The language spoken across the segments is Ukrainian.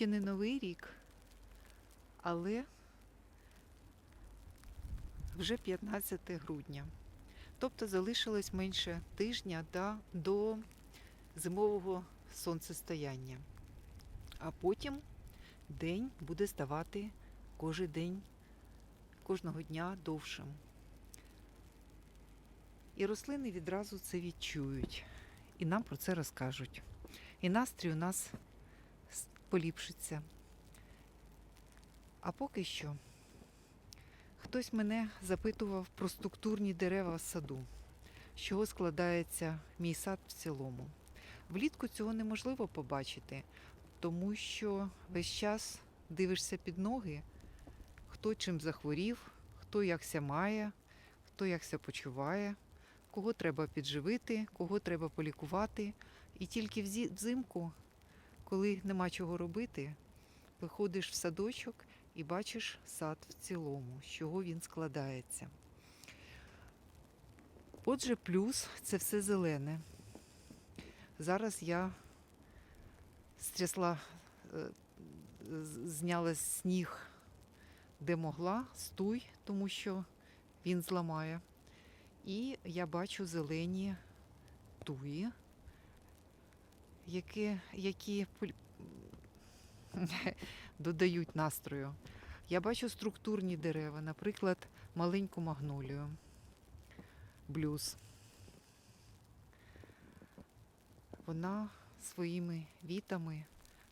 ще не новий рік, але вже 15 грудня. Тобто залишилось менше тижня да, до зимового сонцестояння. А потім день буде ставати кожен день, кожного дня довшим. І рослини відразу це відчують. І нам про це розкажуть. І настрій у нас поліпшиться. А поки що хтось мене запитував про структурні дерева в саду, з чого складається мій сад в цілому. Влітку цього неможливо побачити, тому що весь час дивишся під ноги, хто чим захворів, хто якся має, хто якся почуває, кого треба підживити, кого треба полікувати. І тільки взимку, коли нема чого робити, виходиш в садочок і бачиш сад в цілому, з чого він складається. Отже, плюс це все зелене. Зараз я стрясла, е, зняла сніг, де могла, стуй, тому що він зламає. І я бачу зелені туї, які, які додають настрою. Я бачу структурні дерева, наприклад, маленьку магнолію, блюз. Вона своїми вітами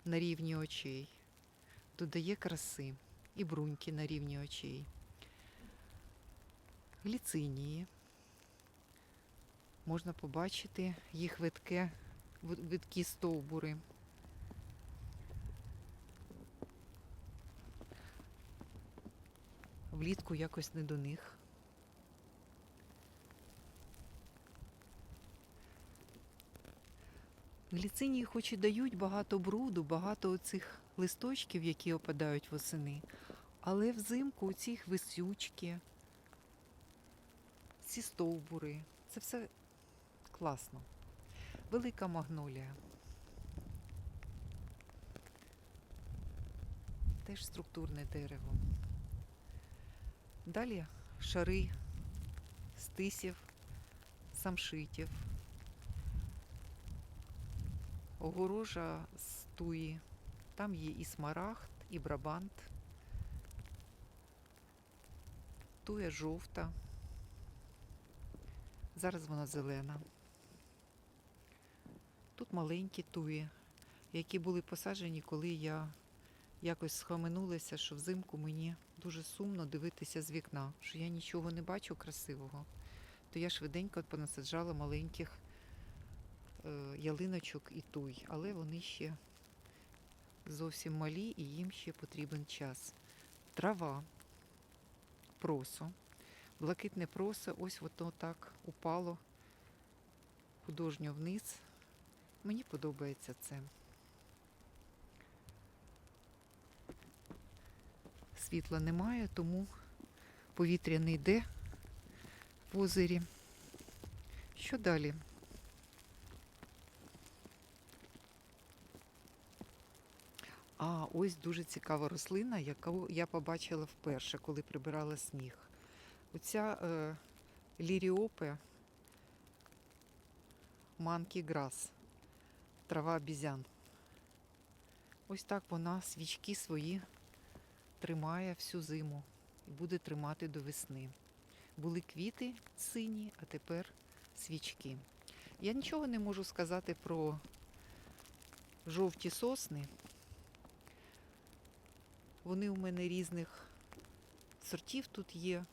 на рівні очей додає краси і бруньки на рівні очей. Гліцинії. Можна побачити їх видке, вид- видкі стовбури. Влітку якось не до них. Гліцинії хоч і дають багато бруду, багато цих листочків, які опадають восени, але взимку ці висючки, ці стовбури, це все класно. Велика магнолія. Теж структурне дерево. Далі шари стисів, самшитів, огорожа з туї. Там є і смарагд, і брабант. Туя жовта. Зараз вона зелена. Тут маленькі туї, які були посаджені, коли я якось схаменулася, що взимку мені дуже сумно дивитися з вікна, що я нічого не бачу красивого. То я швиденько понасаджала маленьких е, ялиночок і туй, але вони ще зовсім малі і їм ще потрібен час. Трава, просо, блакитне просо, ось воно так упало художньо вниз. Мені подобається це. Світла немає, тому повітря не йде в озері. Що далі? А, ось дуже цікава рослина, яку я побачила вперше, коли прибирала сніг. Оця е, ліріопе манкі грас, трава обізян. Ось так вона свічки свої тримає всю зиму і буде тримати до весни. Були квіти сині, а тепер свічки. Я нічого не можу сказати про жовті сосни. Вони у мене різних сортів тут є,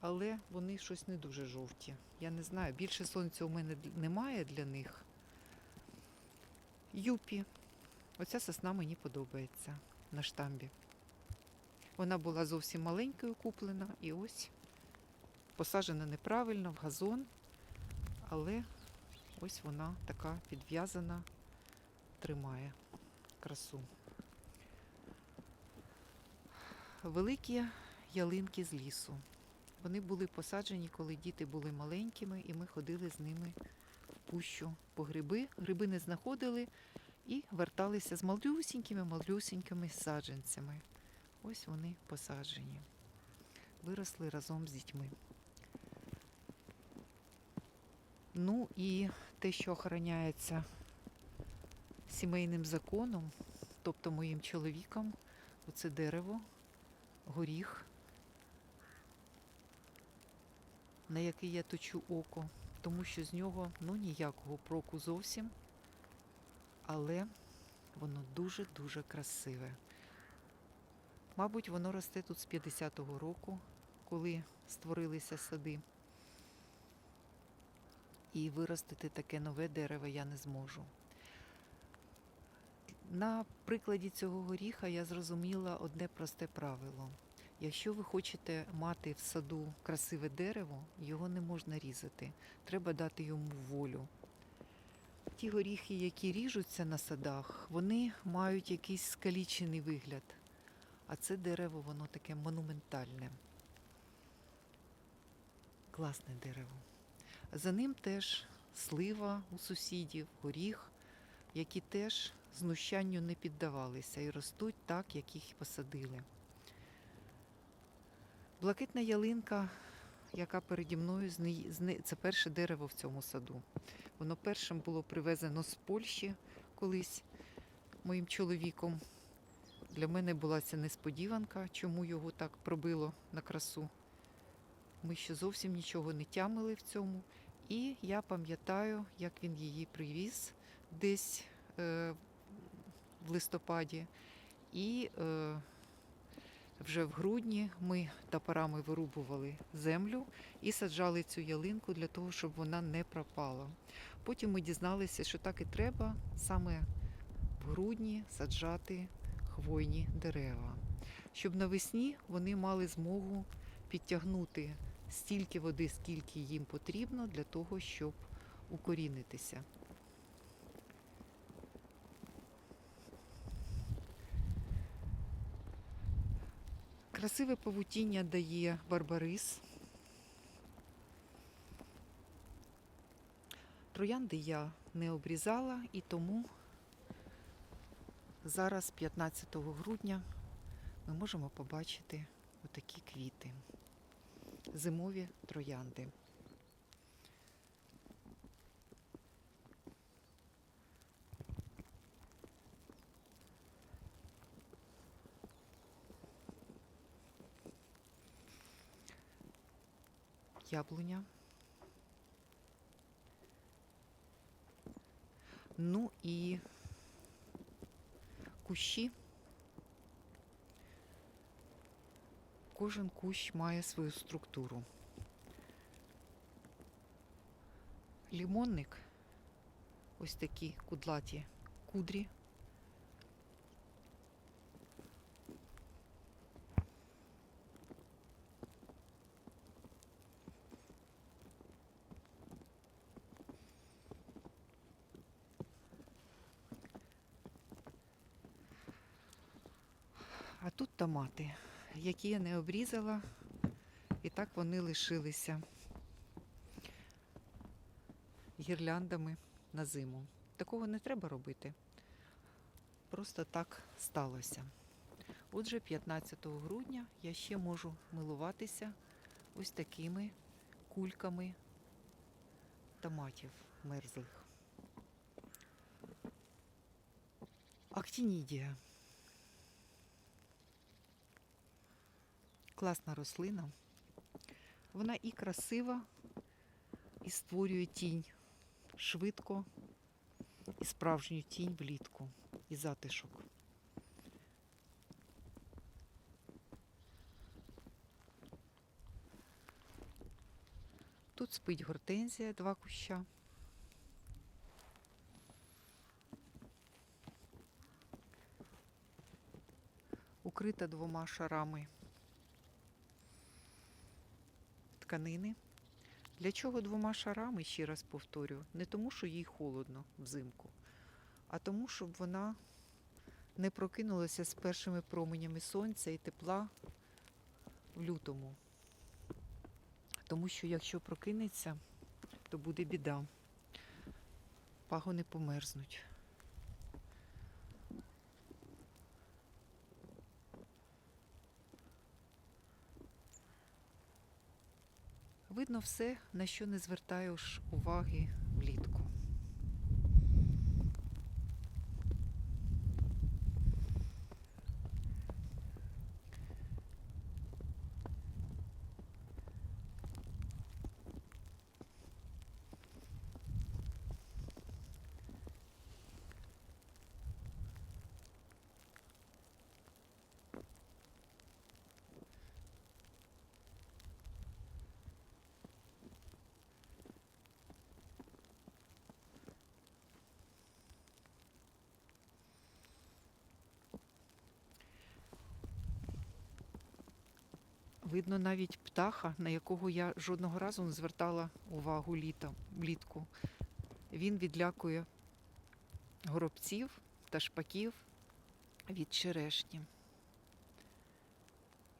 але вони щось не дуже жовті. Я не знаю, більше сонця у мене немає для них. Юпі. Оця сосна мені подобається на штамбі. Вона була зовсім маленькою куплена і ось посаджена неправильно в газон, але ось вона така підв'язана, тримає красу. Великі ялинки з лісу. Вони були посаджені, коли діти були маленькими, і ми ходили з ними пущу по гриби. Гриби не знаходили, і верталися з малюсінькими малюсінькими саджанцями. Ось вони посаджені. Виросли разом з дітьми. Ну і те, що охороняється сімейним законом, тобто моїм чоловіком, оце дерево, горіх, на який я точу око, тому що з нього ну, ніякого проку зовсім, але воно дуже-дуже красиве. Мабуть, воно росте тут з 50-го року, коли створилися сади. І виростити таке нове дерево я не зможу. На прикладі цього горіха я зрозуміла одне просте правило. Якщо ви хочете мати в саду красиве дерево, його не можна різати. Треба дати йому волю. Ті горіхи, які ріжуться на садах, вони мають якийсь скалічений вигляд. А це дерево, воно таке монументальне. Класне дерево. За ним теж слива у сусідів, горіх, які теж знущанню не піддавалися і ростуть так, як їх посадили. Блакитна ялинка, яка переді мною, це перше дерево в цьому саду. Воно першим було привезено з Польщі колись моїм чоловіком. Для мене була це несподіванка, чому його так пробило на красу. Ми ще зовсім нічого не тямили в цьому. І я пам'ятаю, як він її привіз десь е, в листопаді. І е, вже в грудні ми топорами вирубували землю і саджали цю ялинку для того, щоб вона не пропала. Потім ми дізналися, що так і треба саме в грудні саджати хвойні дерева, щоб навесні вони мали змогу підтягнути стільки води, скільки їм потрібно для того, щоб укорінитися. Красиве павутіння дає барбарис. Троянди я не обрізала і тому зараз, 15 грудня, ми можемо побачити отакі квіти. Зимові троянди. Яблуня. Ну і кущі. Кожен кущ має свою структуру. Лімонник, ось такі кудлаті кудрі. А тут томати, які я не обрізала, і так вони лишилися гірляндами на зиму. Такого не треба робити. Просто так сталося. Отже, 15 грудня я ще можу милуватися ось такими кульками томатів мерзлих. Актінідія. Класна рослина. Вона і красива, і створює тінь швидко, і справжню тінь влітку, і затишок. Тут спить гортензія, два куща. Укрита двома шарами тканини. Для чого двома шарами, ще раз повторю, не тому, що їй холодно взимку, а тому, щоб вона не прокинулася з першими променями сонця і тепла в лютому. Тому що якщо прокинеться, то буде біда. Пагони померзнуть. Видно все, на що не звертаєш уваги влітку. Видно навіть птаха, на якого я жодного разу не звертала увагу літом, влітку. Він відлякує горобців та шпаків від черешні.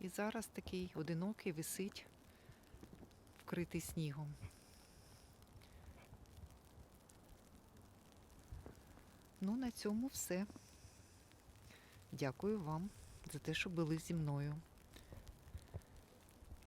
І зараз такий одинокий висить, вкритий снігом. Ну, на цьому все. Дякую вам за те, що були зі мною.